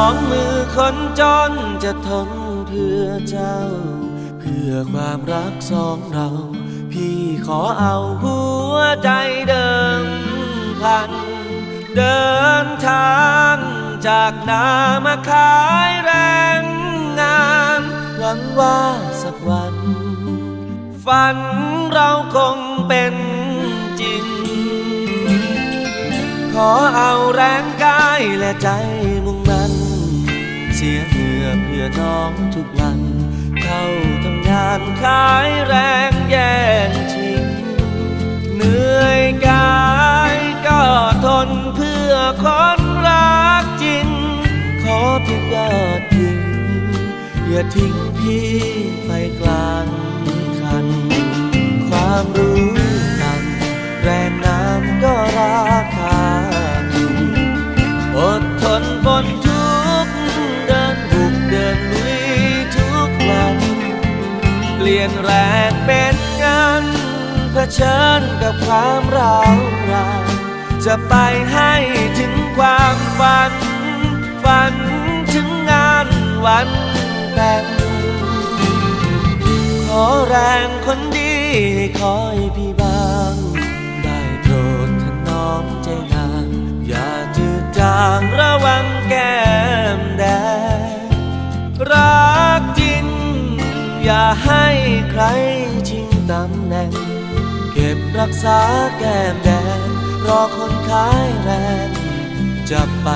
ามจนจะทนเพื่อเจ้า เพื่อความรักสองเรา พี่ขอเอาหัวใจเดิมพัน เดินทางจากนามาขายแรงงานหวังว่าสักวัน ฝันเราคงเป็นจริง ขอเอาแรง และใจมุ่งมัน เสียเหงื่อเพื่อน้องทุกวัน เข้าทำงานขายแรงแย่งชิง เหนื่อยกายก็ทนเพื่อคนรักจริง ขอเพียงยอดยิงอย่าทิ้งพี่ไปกลางคัน ความรู้ ลี่ยนแรงเป็นงินเผชิญกับความร้าวรานจะไปให้ถึงความฝัน ฝันถึงงานวันแต่งขอแรงคนดีให้คอยพี่บาง ได้โปรดท่านองใจนางอย่าจืดจางระวัง อย่าให้ใครชิงตำแหน่ง เก็บรักษาแก้มแดง รอคนขายแรงจะไป